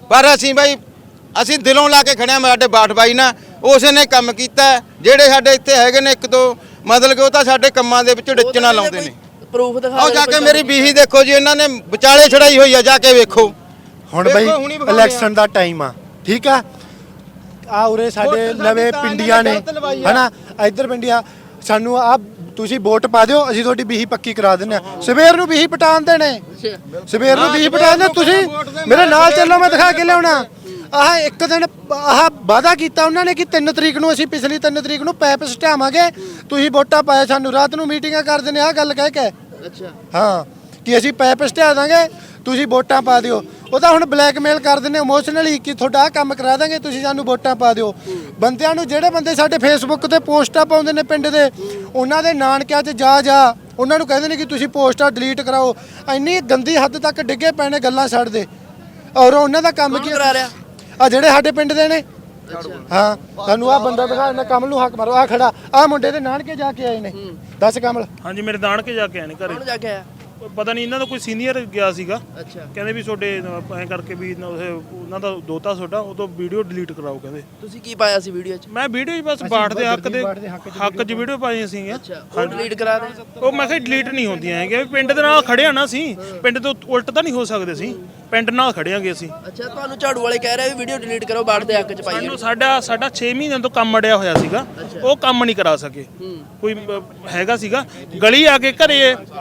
ਪਰ ਅਸੀਂ ਬਾਈ ਅਸੀਂ ਦਿਲੋਂ ਲਾ ਕੇ ਖੜਿਆ ਸਾਡੇ ਬਾਠ ਬਾਈ ਨਾਲ ਉਸੇ ਨੇ ਕੰਮ ਕੀਤਾ। ਜਿਹੜੇ ਸਾਡੇ ਇੱਥੇ ਹੈਗੇ ਨੇ ਇੱਕ ਦੋ ਮਤਲਬ ਕਿ ਉਹ ਤਾਂ ਸਾਡੇ ਕੰਮਾਂ ਦੇ ਵਿੱਚ ਡਿੱਚਣਾ ਲਾਉਂਦੇ ਨੇ। ਪ੍ਰੂਫ ਦਿਖਾ ਆਓ ਜਾ ਕੇ ਮੇਰੀ ਬੀਹੀ ਦੇਖੋ ਜੀ ਇਹਨਾਂ ਨੇ ਵਿਚਾਲੇ ਛੜਾਈ ਹੋਈ ਆ ਜਾ ਕੇ ਵੇਖੋ। ਹੁਣ ਦੇਖੋ, ਬਈ ਇਲੈਕਸ਼ਨ ਦਾ ਟਾਈਮ ਆ ਠੀਕ ਆ? ਆ ਉਰੇ ਸਾਡੇ ਨਵੇਂ ਪਿੰਡੀਆਂ ਨੇ ਹਨਾ? ਇੱਧਰ ਪਿੰਡੀਆਂ ਸਾਨੂੰ ਆ ਤੁਸੀਂ ਵੋਟ ਪਾ ਦਿਓ ਅਸੀਂ ਤੁਹਾਡੀ ਬੀਹੀ ਪੱਕੀ ਕਰਾ ਦਿੰਨੇ ਆ। ਸਵੇਰ ਨੂੰ ਬੀਹੀ ਪਟਾਣ ਦੇਣੇ। ਸਵੇਰ ਨੂੰ ਬੀਹੀ ਪਟਾਣ ਦੇ ਤੁਸੀਂ ਮੇਰੇ ਨਾਲ ਚੱਲੋ ਮੈਂ ਦਿਖਾ ਕੇ ਲਿਆਉਣਾ। ਆਹ ਇੱਕ ਦਿਨ ਆਹ ਵਾਅਦਾ ਕੀਤਾ ਉਹਨਾਂ ਨੇ ਕਿ 3 ਤਰੀਕ ਨੂੰ ਅਸੀਂ ਪਿਛਲੀ 3 ਤਰੀਕ ਨੂੰ ਪੈਪ ਸਟਾਵਾਂਗੇ। ਤੁਸੀਂ ਵੋਟਾਂ ਪਾਏ ਸਾਨੂੰ ਰਾਤ ਨੂੰ ਮੀਟਿੰਗਾਂ ਕਰ ਦਿੰਦੇ ਆ ਗੱਲ ਕਹਿ ਕੇ। ਅੱਛਾ। ਹਾਂ ਕਿ ਅਸੀਂ ਪੈਪ ਸਟਿਆ ਦਾਂਗੇ ਤੁਸੀਂ ਵੋਟਾਂ ਪਾ ਦਿਓ। ਉਹ ਤਾਂ ਹੁਣ ਬਲੈਕਮੇਲ ਕਰ ਦਿੰਦੇ ਇਮੋਸ਼ਨਲੀ ਕਿ ਤੁਹਾਡਾ ਆਹ ਕੰਮ ਕਰਾ ਦਾਂਗੇ ਤੁਸੀਂ ਸਾਨੂੰ ਵੋਟਾਂ ਪਾ ਦਿਓ। ਬੰਦਿਆਂ ਨੂੰ ਜਿਹੜੇ ਬੰਦੇ ਸਾਡੇ ਫੇਸਬੁੱਕ ਤੇ ਪੋਸਟਾਂ ਪਾਉਂਦੇ ਨੇ ਪਿੰਡ ਦੇ ਉਹਨਾਂ ਦੇ ਨਾਨਕਿਆਂ 'ਚ ਜਾ ਜਾ ਉਹਨਾਂ ਨੂੰ ਕਹਿੰਦੇ ਨੇ ਕਿ ਤੁਸੀਂ ਪੋਸਟਾਂ ਡਿਲੀਟ ਕਰਾਓ। ਇੰਨੀ ਗੰਦੀ ਹੱਦ ਤੱਕ ਡਿੱਗੇ ਪੈਣੇ ਗੱਲਾਂ ਛੱਡ ਦੇ ਔਰ ਉਹਨਾਂ ਦਾ ਕੰਮ ਕੀ ਕਰਾ ਰਿਹਾ? ਆ ਜਿਹੜੇ ਸਾਡੇ ਪਿੰਡ ਦੇ ਨੇ। ਹਾਂ ਤੁਹਾਨੂੰ ਆ ਬੰਦਾ ਦਿਖਾ ਇਹਨਾਂ ਕਮਲ ਨੂੰ ਹੱਕ ਮਾਰੋ ਆ ਖੜਾ ਆ ਮੁੰਡੇ ਦੇ ਨਾਨਕੇ ਜਾ ਕੇ ਆਏ ਨੇ। ਦੱਸ ਕਮਲ। ਹਾਂਜੀ ਮੇਰੇ ਦਾਣ ਕੇ ਜਾ ਕੇ ਆਏ ਨੇ ਘਰੇ। ਕੌਣ ਜਾ ਕੇ ਆਇਆ? ਪਤਾ ਨਹੀਂ ਇਹਨਾਂ ਦਾ ਕੋਈ ਸੀਨੀਅਰ ਗਿਆ ਸੀਗਾ। ਅੱਛਾ। ਕਹਿੰਦੇ ਵੀ ਤੁਹਾਡੇ ਐ ਕਰਕੇ ਵੀ ਉਹਨਾਂ ਦਾ ਦੋਤਾ ਤੁਹਾਡਾ ਉਹ ਤੋਂ ਵੀਡੀਓ ਡਿਲੀਟ ਕਰਾਓ ਕਹਿੰਦੇ। ਤੁਸੀਂ ਕੀ ਪਾਇਆ ਸੀ ਵੀਡੀਓ 'ਚ? ਮੈਂ ਵੀਡੀਓ ਹੀ ਬਸ ਬਾੜ ਦੇ ਹੱਕ ਦੇ ਹੱਕ 'ਚ ਵੀਡੀਓ ਪਾਈਆਂ ਸੀਗੀਆਂ। ਅੱਛਾ ਉਹ ਡਿਲੀਟ ਕਰਾ ਦੇ। ਉਹ ਮੈਂ ਕਿਹਾ ਡਿਲੀਟ ਨਹੀਂ ਹੁੰਦੀਆਂ ਹੈਗੀਆਂ ਵੀ ਪਿੰਡ ਦੇ ਨਾਲ ਖੜਿਆ ਨਾ ਸੀ ਪਿੰਡ ਤੋਂ ਉਲਟ ਤਾਂ ਨਹੀਂ ਹੋ ਸਕਦੇ ਸੀ ਪਿੰਡ ਨਾਲ ਖੜਿਆਂਗੇ ਅਸੀਂ। ਅੱਛਾ ਤੁਹਾਨੂੰ ਝਾੜੂ ਵਾਲੇ ਕਹਿ ਰਹੇ ਵੀ ਵੀਡੀਓ ਡਿਲੀਟ ਕਰੋ ਬਾੜ ਦੇ ਹੱਕ 'ਚ ਪਾਈਏ ਸਾਨੂੰ ਸਾਡਾ ਸਾਡਾ 6 ਮਹੀਨਿਆਂ ਤੋਂ ਕੰਮ ਅੜਿਆ ਹੋਇਆ ਸੀਗਾ। ਉਹ ਕੰਮ ਨਹੀਂ ਕਰਾ ਸਕੇ। ਕੋਈ ਹੈਗਾ ਸੀਗਾ। ਗਲੀ ਆ ਕੇ ਘਰੇ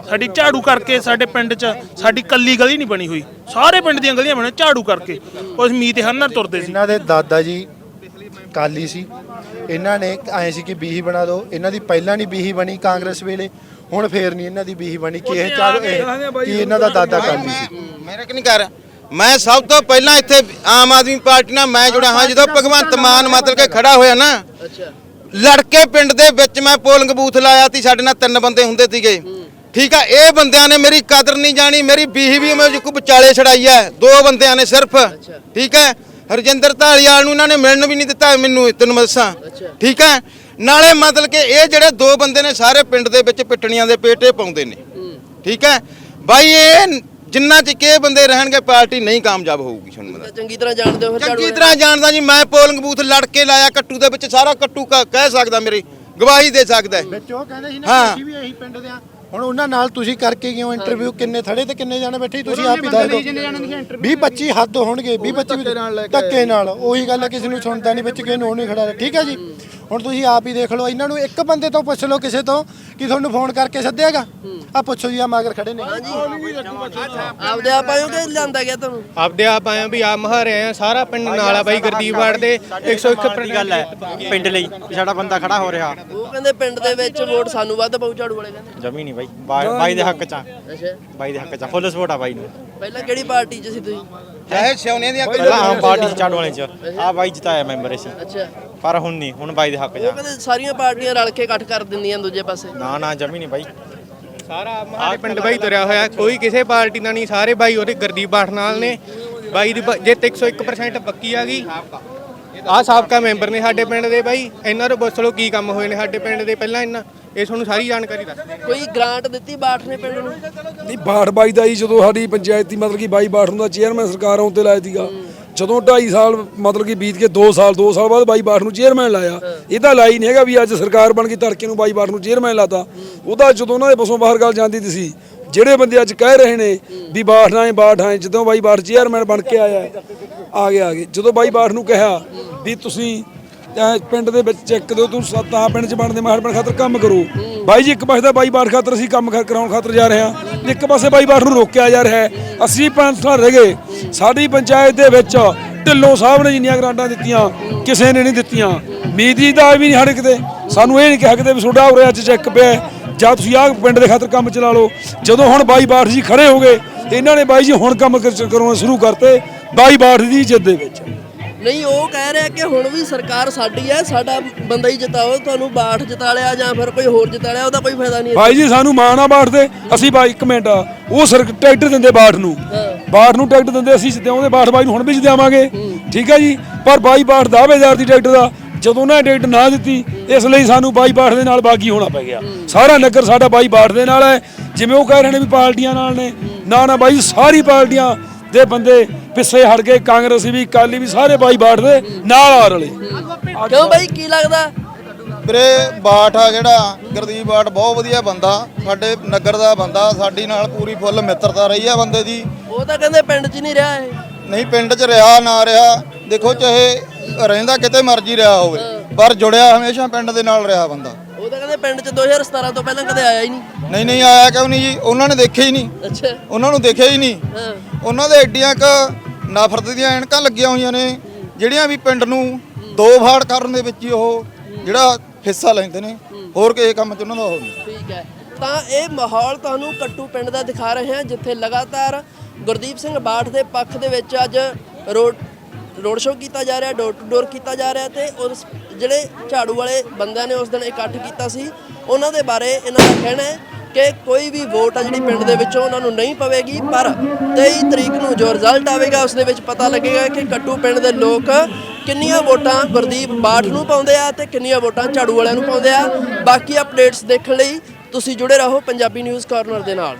ਸਾਡੀ ਝਾੜੂ ਕਰਕੇ ਸਾਡੇ ਪਿੰਡ 'ਚ ਸਾਡੀ ਕੱਲੀ ਗਲੀ ਨਹੀਂ ਬਣੀ ਹੋਈ। ਸਾਰੇ ਪਿੰਡ ਦੀਆਂ ਗਲੀਆਂ ਬਣੇ ਝਾੜੂ ਕਰਕੇ। ਉਸ ਮੀਤ ਹਰ ਨਾਲ ਤੁਰਦੇ ਸੀ। ਇਹਨਾਂ ਦੇ ਦਾਦਾ ਜੀ ਕਾਲੀ ਸੀ। ਇਹਨਾਂ ਨੇ ਆਏ ਸੀ ਕਿ ਬੀਹੀ ਬਣਾ ਦਿਓ। ਇਹਨਾਂ ਦੀ ਪਹਿਲਾਂ ਨਹੀਂ ਬੀਹੀ ਬਣੀ ਕਾਂਗਰਸ ਵੇਲੇ। ਹੁਣ ਫੇਰ ਨਹੀਂ ਇਹਨਾਂ ਦੀ ਬੀਹੀ ਬਣੀ ਕਿ ਇਹ ਚਾਰ ਕਿ ਇਹਨਾਂ ਦਾ ਦਾਦਾ ਕਾਲੀ ਸੀ? ਮੇਰੇ ਕਿ ਨਹੀਂ ਕਰ? ਮੈਂ ਸਭ ਤੋਂ ਪਹਿਲਾਂ ਇੱਥੇ ਆਮ ਆਦਮੀ ਪਾਰਟੀ ਨਾਲ ਮੈਂ ਜੁੜਿਆ ਹਾਂ ਜਦੋਂ ਭਗਵੰਤ ਮਾਨ ਮਤਲਬ ਕੇ ਖੜਾ ਹੋਇਆ ਨਾ ਅੱਛਾ। ਲੜਕੇ ਪਿੰਡ ਦੇ ਵਿੱਚ ਮੈਂ ਪੋਲਿੰਗ ਬੂਥ ਲਾਇਆ ਤੀ ਸਾਡੇ ਨਾਲ ਤਿੰਨ ਬੰਦੇ ਹੁੰਦੇ ਸੀਗੇ। ਠੀਕ ਆ ਇਹ ਬੰਦਿਆਂ ਨੇ ਮੇਰੀ ਕਦਰ ਨਹੀਂ ਜਾਣੀ ਮੇਰੀ ਬੀਹੀ ਵੀ ਮੈਂ ਜੁਕ ਵਿਚਾਲੇ ਛੜਾਈ ਹੈ ਦੋ ਬੰਦਿਆਂ ਨੇ ਸਿਰਫ। ਠੀਕ ਹੈ ਹਰਜਿੰਦਰ ਢਾਲੀਵਾਲ ਨੂੰ ਇਹਨਾਂ ਨੇ ਮਿਲਣ ਵੀ ਨਹੀਂ ਦਿੱਤਾ ਮੈਨੂੰ ਤੈਨੂੰ ਮੈਂ ਦੱਸਾਂ। ਠੀਕ ਹੈ ਨਾਲੇ ਮਤਲਬ ਕਿ ਇਹ ਜਿਹੜੇ ਦੋ ਬੰਦੇ ਨੇ ਸਾਰੇ ਪਿੰਡ ਦੇ ਵਿੱਚ ਪਿੱਟਣੀਆਂ ਦੇ ਪੇਟੇ ਪਾਉਂਦੇ ਨੇ ਠੀਕ ਹੈ ਬਾਈ ਇਹ ਜਿੰਨਾ ਚਿਰ ਇਹ ਬੰਦੇ ਰਹਿਣਗੇ ਪਾਰਟੀ ਨਹੀਂ ਕਾਮਯਾਬ ਹੋਊਗੀ ਤੁਹਾਨੂੰ ਮੈਂ ਦੱਸਦਾ। ਚੰਗੀ ਤਰ੍ਹਾਂ ਜਾਣਦੇ ਹੋ ਚੰਗੀ ਤਰ੍ਹਾਂ ਜਾਣਦਾ ਜੀ ਮੈਂ ਪੋਲਿੰਗ ਬੂਥ ਲੜ ਕੇ ਲਾਇਆ ਕੱਟੂ ਦੇ ਵਿੱਚ ਸਾਰਾ ਕੱਟੂ ਕ- ਕਹਿ ਸਕਦਾ ਮੇਰੀ ਗਵਾਹੀ ਦੇ ਸਕਦਾ। ਵਿੱਚ ਉਹ ਕਹਿੰਦੇ ਸੀ ਨਾ। ਅਸੀਂ ਵੀ ਇਹੀ ਪਿੰਡ ਦੇ ਆ ਹੁਣ ਉਹਨਾਂ ਨਾਲ ਤੁਸੀਂ ਕਰਕੇ ਗਏ ਹੋ ਇੰਟਰਵਿਊ ਕਿੰਨੇ ਥੜੇ ਤੇ ਕਿੰਨੇ ਜਾਣੇ ਬੈਠੇ? ਤੁਸੀਂ ਆਪ ਹੀ ਦੱਸ ਦਿਓ। 20 25 ਹੱਦ ਹੋਣਗੇ 20 25 ਧੱਕੇ ਨਾਲ ਉਹੀ ਗੱਲ ਹੈ ਕਿਸੇ ਨੂੰ ਸੁਣਦਾ ਨਹੀਂ ਵਿੱਚ ਕਿਸੇ ਨੂੰ ਉਹ ਨਹੀਂ ਖੜਾ ਠੀਕ ਹੈ ਜੀ? ਹੁਣ ਤੁਸੀਂ ਆਪ ਹੀ ਦੇਖ ਲਓ ਇਹਨਾਂ ਨੂੰ ਇੱਕ ਬੰਦੇ ਤੋਂ ਪੁੱਛ ਲਓ ਕਿਸੇ ਤੋਂ ਕਿ ਤੁਹਾਨੂੰ ਫੋਨ ਕਰਕੇ ਸੱਦਿਆਗਾ? ਆ ਪੁੱਛੋ ਜੀ ਆ ਮਗਰ ਖੜੇ ਨੇ। ਆਪਦੇ ਆਪ ਆਇਓ ਕਿ ਲਿਆਂਦਾ ਗਿਆ ਤੁਹਾਨੂੰ? ਆਪਦੇ ਆਪ ਆਏ ਆ ਵੀ ਆਪ ਮਹਾਰੇ ਆ ਸਾਰਾ ਪਿੰਡ ਨਾਲ ਆ ਬਾਈ ਗੁਰਦੀਪ ਵਾਰਡ ਦੇ 101 ਗੱਲ ਹੈ ਪਿੰਡ ਲਈ ਵੀ ਸਾਡਾ ਬੰਦਾ ਖੜਾ ਹੋ ਰਿਹਾ। ਉਹ ਕਹਿੰਦੇ ਪਿੰਡ ਦੇ ਵਿੱਚ ਵੋਟ ਸਾਨੂੰ ਵੱਧ ਪਊ ਝਾੜੂ ਵਾਲੇ ਕਹਿੰਦੇ। ਜਮੀ ਨਹੀਂ ਬਾਈ ਬਾ- ਬਾਈ ਦੇ ਹੱਕ ਚ ਆ। ਅੱਛਾ। ਬਾਈ ਦੇ ਹੱਕ ਚ ਆ, ਫੁੱਲ ਸਪੋਰਟ ਆ ਬਾਈ ਨੂੰ। ਪਹਿਲਾਂ ਕਿਹੜੀ ਪਾਰਟੀ 'ਚ ਸੀ ਤੁਸੀਂ? ਚਾਹੇ ਸਿਉਨੇ ਦੀਆਂ ਪਹਿਲਾਂ ਆਮ ਪਾਰਟੀ ਚ ਚਾੜੂ ਵਾਲੇ ਚ। ਆ ਬਾਈ ਜਿਤਾਇਆ ਮੈਂਬਰ ਸੀ ਅੱਛਾ। ਪਰ ਹੁਣ ਨਹੀਂ ਹੁਣ ਬਾਈ ਦੇ ਹੱਕ ਚ ਉਹ ਆ ਕਹਿੰਦੇ ਸਾਰੀਆਂ ਪਾਰਟੀਆਂ ਰਲ ਕੇ ਇਕੱਠ ਕਰ ਦਿੰਦੀਆਂ ਦੂਜੇ ਪਾਸੇ। ਨਾ ਨਾ ਜਮੀ ਨਹੀਂ ਬਾਈ। ਸਾਰਾ ਮਹਾਰੇ ਪਿੰਡ ਬਾਈ ਤੁਰਿਆ ਹੋਇਆ ਕੋਈ ਕਿਸੇ ਪਾਰਟੀ ਦਾ ਨਹੀਂ ਸਾਰੇ ਬਾਈ ਉਹਦੇ ਗੁਰਦੀਪ ਬਾਠ ਨਾਲ ਨੇ। ਬਾਈ ਦੀ ਬ- ਜਿੱਤ 101% ਪੱਕੀ ਆ ਗਈ। ਆਹ ਸਾਬਕਾ ਮੈਂਬਰ ਨੇ ਸਾਡੇ ਪਿੰਡ ਦੇ ਬਾਈ। ਇਹਨਾਂ ਤੋਂ ਪੁੱਛ ਲਓ ਕੀ ਕੰਮ ਹੋਏ ਨੇ ਸਾਡੇ ਪਿੰਡ ਦੇ ਪਹਿਲਾਂ ਇਹਨਾਂ। ਇਹ ਤੁਹਾਨੂੰ ਸਾਰੀ ਜਾਣਕਾਰੀ ਦੱਸ ਦਿੰਦੇ ਕੋਈ ਗ੍ਰਾਂਟ ਦਿੱਤੀ ਬਾਠ ਨੇ ਪਿੰਡ ਨੂੰ? ਨਹੀਂ ਬਾਠ ਬਾਈ ਦਾ ਜੀ ਜਦੋਂ ਸਾਡੀ ਪੰਚਾਇਤ ਦੀ ਮਤਲਬ ਕਿ ਬਾਈ ਬਾਠ ਹੁੰਦਾ ਚੇਅਰਮੈਨ ਸਰਕਾਰ ਆਉਣ ਤੇ ਲਾਇਆ ਸੀਗਾ। ਜਦੋਂ 2.5 ਸਾਲ ਮਤਲਬ ਕਿ ਬੀਤ ਕੇ 2 ਸਾਲ 2 ਸਾਲ ਬਾਅਦ ਬਾਈ ਬਾਠ ਨੂੰ ਚੇਅਰਮੈਨ ਲਾਇਆ। ਇਹ ਤਾਂ ਲਾਈ ਨਹੀਂ ਹੈਗਾ ਵੀ ਅੱਜ ਸਰਕਾਰ ਬਣ ਗਈ ਤੜਕੇ ਨੂੰ ਬਾਈ ਬਾਠ ਨੂੰ ਚੇਅਰਮੈਨ ਲਾਤਾ। ਉਹਦਾ ਜਦੋਂ ਉਹਨਾਂ ਦੇ ਬਸੋਂ ਬਾਹਰ ਗੱਲ ਜਾਂਦੀ ਸੀ ਜਿਹੜੇ ਬੰਦੇ ਅੱਜ ਕਹਿ ਰਹੇ ਨੇ ਵੀ ਬਾਠ ਆਏ ਬਾਠ ਆਏ ਜਦੋਂ ਬਾਈ ਬਾਠ ਚੇਅਰਮੈਨ ਬਣ ਕੇ ਆਇਆ ਆ ਗਿਆ ਆ ਗਏ ਜਦੋਂ ਬਾਈ ਬਾਠ ਨੂੰ ਕਿਹਾ ਵੀ ਤੁਸੀਂ ਅਹ ਪਿੰਡ ਦੇ ਵਿੱਚ ਚੈੱਕ ਦਿਓ ਤੂੰ ਸੱਤ ਆ ਪਿੰਡ ਚ ਬਣਦੇ ਮਾਹਰ ਬਣ ਖਾਤਰ ਕੰਮ ਕਰੋ। ਬਾਈ ਜੀ ਇੱਕ ਪਾਸੇ ਤਾਂ ਬਾਈ ਬਾਠ ਖਾਤਰ ਅਸੀਂ ਕੰਮ ਕਰ- ਕਰਾਉਣ ਖਾਤਰ ਜਾ ਰਹੇ ਹਾਂ। ਇੱਕ ਪਾਸੇ ਬਾਈ ਬਾਠ ਨੂੰ ਰੋਕਿਆ ਜਾ ਰਿਹਾ ਹੈ। ਅਸੀਂ ਪੰਜ ਸਾਲ ਰਹਿ ਗਏ। ਸਾਡੀ ਪੰਚਾਇਤ ਦੇ ਵਿੱਚ ਢਿੱਲੋਂ ਸਾਹਿਬ ਨੇ ਜਿੰਨੀਆਂ ਗ੍ਰਾਂਟਾਂ ਦਿੱਤੀਆਂ ਕਿਸੇ ਨੇ ਨਹੀਂ ਦਿੱਤੀਆਂ। ਮੀਦੀ ਦਾ ਵੀ ਨਹੀਂ ਸਾਡੇ ਕਿਤੇ। ਸਾਨੂੰ ਇਹ ਨਹੀਂ ਕਿਹਾ ਕਿਤੇ ਵੀ ਤੁਹਾਡਾ ਉਰੇ ਅੱਜ ਚੈੱਕ ਪਿਆ ਹੈ, ਜਾਂ ਤੁਸੀਂ ਆਹ ਪਿੰਡ ਦੇ ਖਾਤਰ ਕੰਮ ਚਲਾ ਲਓ। ਜਦੋਂ ਹੁਣ ਬਾਈ ਬਾਠ ਜੀ ਖੜੇ ਹੋ ਗਏ ਇਹਨਾਂ ਨੇ ਬਾਈ ਜੀ ਹੁਣ ਕੰਮ ਕਰ- ਕਰਾਉਣਾ ਸ਼ੁਰੂ ਕਰਤੇ ਬਾਈ ਬਾਠ ਦੀ ਇੱਜ਼ਤ ਦੇ ਵਿੱਚ। ਨਹੀਂ ਉਹ ਕਹਿ ਰਿਹਾ ਕਿ ਹੁਣ ਵੀ ਸਰਕਾਰ ਸਾਡੀ ਹੈ ਸਾਡਾ ਬੰਦਾ ਹੀ ਜਿਤਾਓ ਤੁਹਾਨੂੰ ਬਾਠ ਜਿਤਾ ਲਿਆ ਜਾਂ ਫਿਰ ਕੋਈ ਹੋਰ ਜਿਤਾ ਲਿਆ ਉਹਦਾ ਕੋਈ ਫਾਇਦਾ ਨਹੀਂ ਭਾਈ ਜੀ ਸਾਨੂੰ ਮਾਣ ਆ ਬਾਠ ਦੇ। ਅਸੀਂ ਬਾਈ ਇੱਕ ਮਿੰਟ ਉਹ ਸਰ ਟਰੈਕਟਰ ਦਿੰਦੇ ਬਾਠ ਨੂੰ। ਬਾਠ ਨੂੰ ਟਰੈਕਟਰ ਦਿੰਦੇ ਅਸੀਂ ਜਿੱਦਾਂ ਬਾਠ ਬਾਈ ਨੂੰ ਹੁਣ ਵੀ ਜਿੱਦਾਵਾਂਗੇ ਠੀਕ ਹੈ ਜੀ? ਪਰ ਬਾਈ ਬਾਠ ਦਾਅਵੇਦਾਰ ਦੀ ਟਰੈਕਟਰ ਦਾ। ਜਦੋਂ ਉਹਨਾਂ ਨੇ ਟਿਕਟ ਨਾ ਦਿੱਤੀ ਇਸ ਲਈ ਸਾਨੂੰ ਬਾਈ ਬਾਠ ਦੇ ਨਾਲ ਬਾਗੀ ਹੋਣਾ ਪੈ ਗਿਆ। ਸਾਰਾ ਨਗਰ ਸਾਡਾ ਬਾਈ ਬਾਠ ਦੇ ਨਾਲ ਹੈ। ਜਿਵੇਂ ਉਹ ਕਹਿ ਰਹੇ ਨੇ ਵੀ ਪਾਰਟੀਆਂ ਨਾਲ ਨੇ। ਨਾ ਨਾ ਬਾਈ ਸਾਰੀ ਪਾਰਟੀਆਂ ਦੇ ਬੰਦੇ ਪਿੱਛੇ ਹਟ ਗਏ ਕਾਂਗਰਸੀ ਵੀ ਅਕਾਲੀ ਵੀ ਸਾਰੇ ਬਾਈ ਬਾਠ ਦੇ ਨਾਲ ਆ ਰਲੇ ਕਿਉਂ ਬਾਈ ਕੀ ਲੱਗਦਾ? ਵੀਰੇ ਬਾਠ ਆ ਜਿਹੜਾ ਗੁਰਦੀਪ ਬਾਠ ਬਹੁਤ ਵਧੀਆ ਬੰਦਾ ਸਾਡੇ ਨਗਰ ਦਾ ਬੰਦਾ ਸਾਡੀ ਨਾਲ ਪੂਰੀ ਫੁੱਲ ਮਿੱਤਰਤਾ ਰਹੀ ਆ ਬੰਦੇ ਦੀ। ਉਹ ਤਾਂ ਕਹਿੰਦੇ ਪਿੰਡ 'ਚ ਨਹੀਂ ਰਿਹਾ ਇਹ। ਨਹੀਂ ਪਿੰਡ 'ਚ ਰਿਹਾ ਨਾ ਰਿਹਾ। ਦੇਖੋ ਚਾਹੇ ਰਹਿੰਦਾ ਕਿਤੇ ਮਰਜ਼ੀ ਰਿਹਾ ਹੋਵੇ ਪਰ ਜੁੜਿਆ ਹਮੇਸ਼ਾ ਪਿੰਡ ਦੇ ਨਾਲ ਰਿਹਾ ਬੰਦਾ। ਉਹ ਤਾਂ ਕਹਿੰਦੇ ਪਿੰਡ 'ਚ 2017 ਤੋਂ ਪਹਿਲਾਂ ਕਦੇ ਆਇਆ ਹੀ ਨਹੀਂ। ਨਹੀਂ ਨਹੀਂ ਆਇਆ ਕਿਉਂ ਨਹੀਂ ਜੀ? ਉਹਨਾਂ ਨੇ ਦੇਖਿਆ ਹੀ ਨਹੀਂ। ਅੱਛਾ। ਉਹਨਾਂ ਨੂੰ ਦੇਖਿਆ ਹੀ ਨਹੀਂ। ਹਾਂ। ਉਹਨਾਂ ਦੇ ਐਡੀਆਂ ਕ ਨਫ਼ਰਤ ਦੀਆਂ ਐਨਕਾਂ ਲੱਗੀਆਂ ਹੋਈਆਂ ਨੇ, ਜਿਹੜੀਆਂ ਵੀ ਪਿੰਡ ਨੂੰ ਦੋ ਫਾੜ ਕਰਨ ਦੇ ਵਿੱਚ ਹੀ ਉਹ ਜਿਹੜਾ ਹਿੱਸਾ ਲੈਂਦੇ ਨੇ, ਹੋਰ ਕਿਸੇ ਕੰਮ 'ਚ ਉਹਨਾਂ ਦਾ ਉਹ ਨਹੀਂ। ਠੀਕ ਹੈ। ਤਾਂ ਇਹ ਮਾਹੌਲ ਤੁਹਾਨੂੰ ਕੱਟੂ ਪਿੰਡ ਦਾ ਦਿਖਾ ਰਹੇ ਹਾਂ, ਜਿੱਥੇ ਲਗਾਤਾਰ ਗੁਰਦੀਪ ਸਿੰਘ ਬਾਠ ਦੇ ਪੱਖ ਦੇ ਵਿੱਚ ਅੱਜ ਰੋਡ ਰੋਡ ਸ਼ੋਅ ਕੀਤਾ ਜਾ ਰਿਹਾ, ਡੋਰ ਟੂ ਡੋਰ ਕੀਤਾ ਜਾ ਰਿਹਾ ਤੇ ਉਸ ਜਿਹੜੇ ਝਾੜੂ ਵਾਲੇ ਬੰਦਿਆਂ ਨੇ ਉਸ ਦਿਨ ਇਕੱਠ ਕੀਤਾ ਸੀ। ਉਹਨਾਂ ਦੇ ਬਾਰੇ ਇਹਨਾਂ ਦਾ ਕਹਿਣਾ ਹੈ। ਕਿ ਕੋਈ ਵੀ ਵੋਟ ਆ ਜਿਹੜੀ ਪਿੰਡ ਦੇ ਵਿੱਚੋਂ ਉਹਨਾਂ ਨੂੰ ਨਹੀਂ ਪਵੇਗੀ, ਪਰ 23 ਤਰੀਕ ਨੂੰ ਜੋ ਰਿਜ਼ਲਟ ਆਵੇਗਾ, ਉਸ ਦੇ ਵਿੱਚ ਪਤਾ ਲੱਗੇਗਾ ਕਿ ਕੱਟੂ ਪਿੰਡ ਦੇ ਲੋਕ ਕਿੰਨੀਆਂ ਵੋਟਾਂ ਗੁਰਦੀਪ ਬਾਠ ਨੂੰ ਪਾਉਂਦੇ ਆ ਤੇ ਕਿੰਨੀਆਂ ਵੋਟਾਂ ਝਾੜੂ ਵਾਲਿਆਂ ਨੂੰ ਪਾਉਂਦੇ ਆ। ਬਾਕੀ ਅਪਡੇਟਸ ਦੇਖਣ ਲਈ ਤੁਸੀਂ ਜੁੜੇ ਰਹੋ ਪੰਜਾਬੀ ਨਿਊਜ਼ ਕਾਰਨਰ ਦੇ ਨਾਲ।